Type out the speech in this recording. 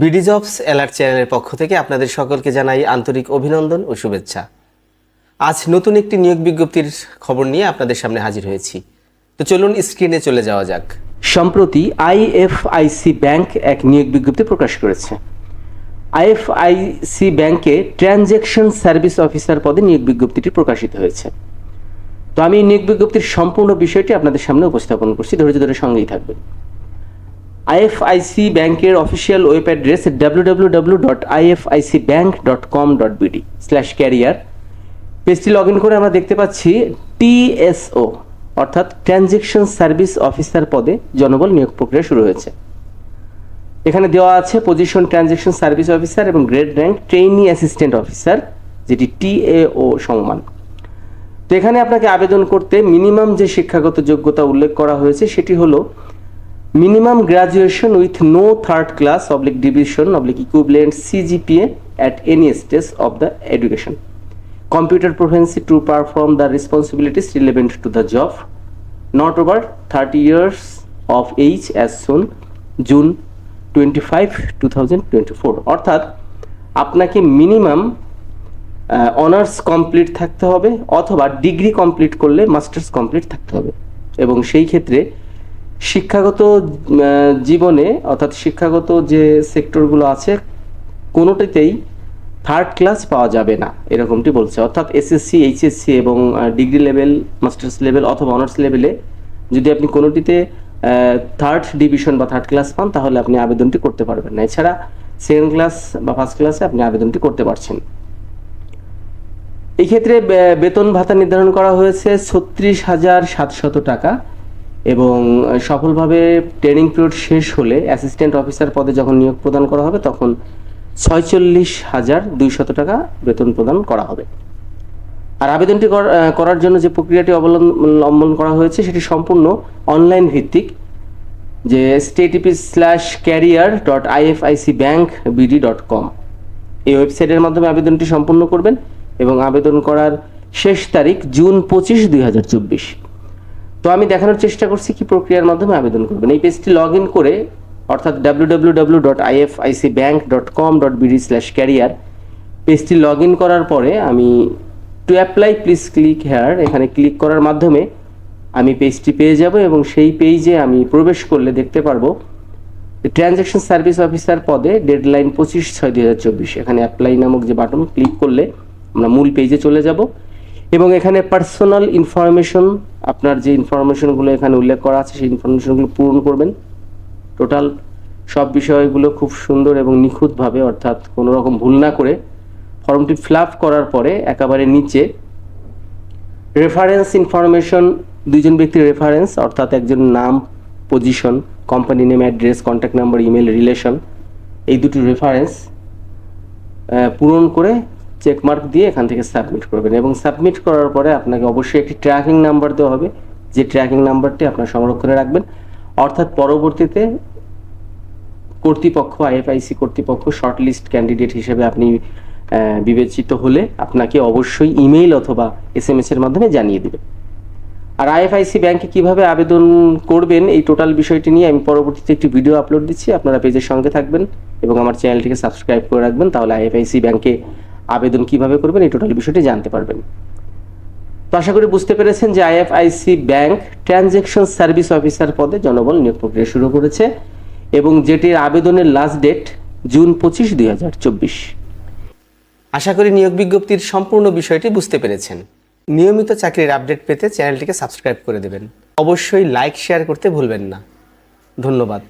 BD jobs alert চ্যানেলের পক্ষ থেকে আপনাদের সকলকে জানাই আন্তরিক অভিনন্দন ও শুভেচ্ছা। আজ নতুন একটি নিয়োগ বিজ্ঞপ্তির খবর নিয়ে আপনাদের সামনে হাজির হয়েছি। তো চলুন স্ক্রিনে চলে যাওয়া যাক। সম্প্রতি আইএফআইসি ব্যাংক এক নিয়োগ বিজ্ঞপ্তি প্রকাশ করেছে। আইএফআইসি ব্যাংকে ট্রানজ্যাকশন সার্ভিস অফিসার পদে নিয়োগ বিজ্ঞপ্তিটি প্রকাশিত হয়েছে। তো আমি নিয়োগ বিজ্ঞপ্তির সম্পূর্ণ বিষয়টি আপনাদের সামনে উপস্থাপন করছি, ধৈর্য ধরে সঙ্গেই থাকবেন। আইএফআইসি ব্যাংকের official web address W W W dot IFIC bank dot com dot BD slash career পেজটি লগ ইন করে আমরা দেখতে পাচ্ছি টিএসও অর্থাৎ ট্রানজেকশন সার্ভিস অফিসার পদে জনবল নিয়োগ প্রক্রিয়া শুরু হয়েছে। এখানে দেওয়া আছে পজিশন ট্রানজেকশন সার্ভিস অফিসার এবং grade rank trainee assistant officer যেটি টিএও সমান তো এখানে আপনাকে আবেদন করতে মিনিমাম যে শিক্ষাগত যোগ্যতা উল্লেখ করা হয়েছে সেটি হলো minimum graduation with no third class oblique division oblique equivalent CGPA at any stage of the education computer proficiency to perform the responsibilities relevant to the job not over 30 years of age as soon June twenty five two thousand twenty four অর্থাৎ আপনাকে minimum honours complete থাকতে হবে অথবা degree complete করলে masters complete থাকতে হবে। এবং সেই ক্ষেত্রে শিক্ষাগত জীবনে, অর্থাৎ শিক্ষাগত যে সেক্টরগুলো আছে, কোনোটিতেই থার্ড ক্লাস পাওয়া যাবে না, এরকমটি বলছে। অর্থাৎ এসএসসি এইচএসসি এবং ডিগ্রি লেভেল মাস্টার্স লেভেল অথবা অনার্স লেভেলে যদি আপনি কোনোটিতে থার্ড ডিভিশন বা থার্ড ক্লাস পান, তাহলে আপনি আবেদনটি করতে পারবেন না। এছাড়া সেকেন্ড ক্লাস বা ফার্স্ট ক্লাসে আপনি আবেদনটি করতে পারছেন। এক্ষেত্রে বেতন ভাতা নির্ধারণ করা হয়েছে ছত্রিশ হাজার সাতশত টাকা। এবং সফলভাবে ট্রেনিং পিরিয়ড শেষ হলে অ্যাসিস্ট্যান্ট অফিসার পদে যখন নিয়োগ প্রদান করা হবে, তখন ছয়চল্লিশ হাজার দুইশত টাকা বেতন প্রদান করা হবে। আর আবেদনটি কর- করার জন্য যে প্রক্রিয়াটি অবলম্বন করা হয়েছে, সেটি সম্পূর্ণ অনলাইন ভিত্তিক, যে স্টেটিপি slash career dot IFIC bank BD dot com এই ওয়েবসাইটের মাধ্যমে আবেদনটি সম্পূর্ণ করবেন এবং আবেদন করার শেষ তারিখ জুন পঁচিশ, দুই হাজার চব্বিশ। তো আমি দেখানোর চেষ্টা করছি কি প্রক্রিয়ার মাধ্যমে আবেদন করবেন। এই পেজটি লগ ইন করে, অর্থাৎ W dot IFIC bank dot com dot BD slash career পেজটি লগ ইন করার পরে আমি to apply please click here এখানে ক্লিক করার মাধ্যমে আমি পেজটি পেয়ে যাব এবং সেই পেজে আমি প্রবেশ করলে দেখতে পারব ট্রানজ্যাকশন সার্ভিস অফিসার পদে ডেডলাইন পঁচিশ ছয় দু এখানে অ্যাপ্লাই নামক যে বাটন ক্লিক করলে আমরা মূল পেজে চলে যাব। এবং এখানে পার্সোনাল ইনফরমেশন আপনার যে ইনফরমেশনগুলো এখানে উল্লেখ করা আছে, সেই ইনফরমেশনগুলো পূরণ করবেন। টোটাল সব বিষয়গুলো খুব সুন্দর এবং নিখুঁতভাবে, অর্থাৎ কোনো রকম ভুল না করে, ফর্মটি ফিল করার পরে একেবারে নিচে রেফারেন্স ইনফরমেশন দুইজন ব্যক্তির রেফারেন্স অর্থাৎ একজন নাম position company name address contact number email relation এই দুটি রেফারেন্স পূরণ করে চেকমার্ক দিয়ে এখান থেকে সাবমিট করবেন এবং সাবমিট করার পরে আপনাকে অবশ্যই একটি ট্র্যাকিং নাম্বার দেওয়া হবে। যে ট্র্যাকিং নাম্বারটি আপনার সংরক্ষণে রাখবেন। অর্থাৎ পরবর্তীতে কর্তৃপক্ষ আইএফআইসি কর্তৃপক্ষ শর্ট লিস্ট ক্যান্ডিডেট হিসেবে আপনি বিবেচিত হলে আপনাকে অবশ্যই ইমেইল অথবা এস এম এর মাধ্যমে জানিয়ে দেবে। আর আইএফআইসি ব্যাংকে কীভাবে আবেদন করবেন এই টোটাল বিষয়টি নিয়ে আমি পরবর্তীতে একটি ভিডিও আপলোড দিচ্ছি। আপনারা পেজের সঙ্গে থাকবেন এবং আমার চ্যানেলটিকে সাবস্ক্রাইব করে রাখবেন। তাহলে আইএফআইসি ব্যাংকে আবেদন কীভাবে করবেন, এই টোটাল বিষয়টি জানতে পারবেন। তো আশা করি বুঝতে পেরেছেন যে IFIC bank transaction service officer পদে জনবল নিয়োগ প্রক্রিয়া শুরু করেছে এবং যেটির আবেদনের লাস্ট ডেট জুন পঁচিশ, দুই আশা করি নিয়োগ বিজ্ঞপ্তির সম্পূর্ণ বিষয়টি বুঝতে পেরেছেন। নিয়মিত চাকরির আপডেট পেতে চ্যানেলটিকে সাবস্ক্রাইব করে দেবেন। অবশ্যই লাইক, শেয়ার করতে ভুলবেন না। ধন্যবাদ।